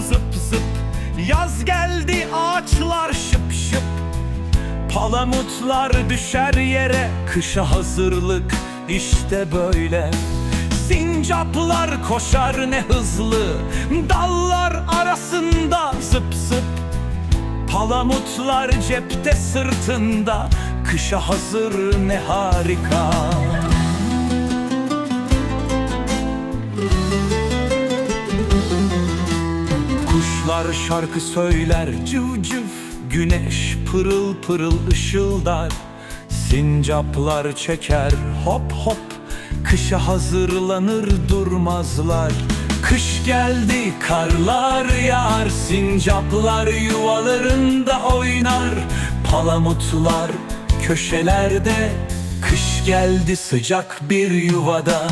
zıp zıp. Yaz geldi ağaçlar şıp şıp. Palamutlar düşer yere Kışa hazırlık işte böyle. Sincaplar koşar ne hızlı Dallar arasında zıp zıp. Palamutlar cepte sırtında Kışa hazır ne harika Kuşlar şarkı söyler cıv cıv. Güneş pırıl pırıl ışıldar. Sincaplar çeker hop hop. Kışa hazırlanır durmazlar. Kış geldi karlar yağar. Sincaplar yuvalarında oynar. Palamutlar köşelerde. Kış geldi sıcak bir yuvada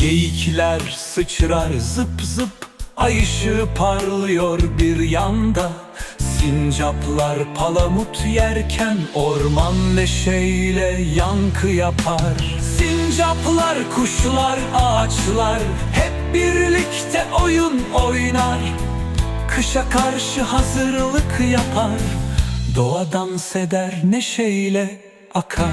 Geyikler sıçrar zıp zıp Ay ışığı parlıyor bir yanda. Sincaplar palamut yerken Orman neşeyle yankı yapar. Sincaplar, kuşlar, ağaçlar Hep birlikte oyun oynar. Kışa karşı hazırlık yapar Doğa dans eder neşeyle akar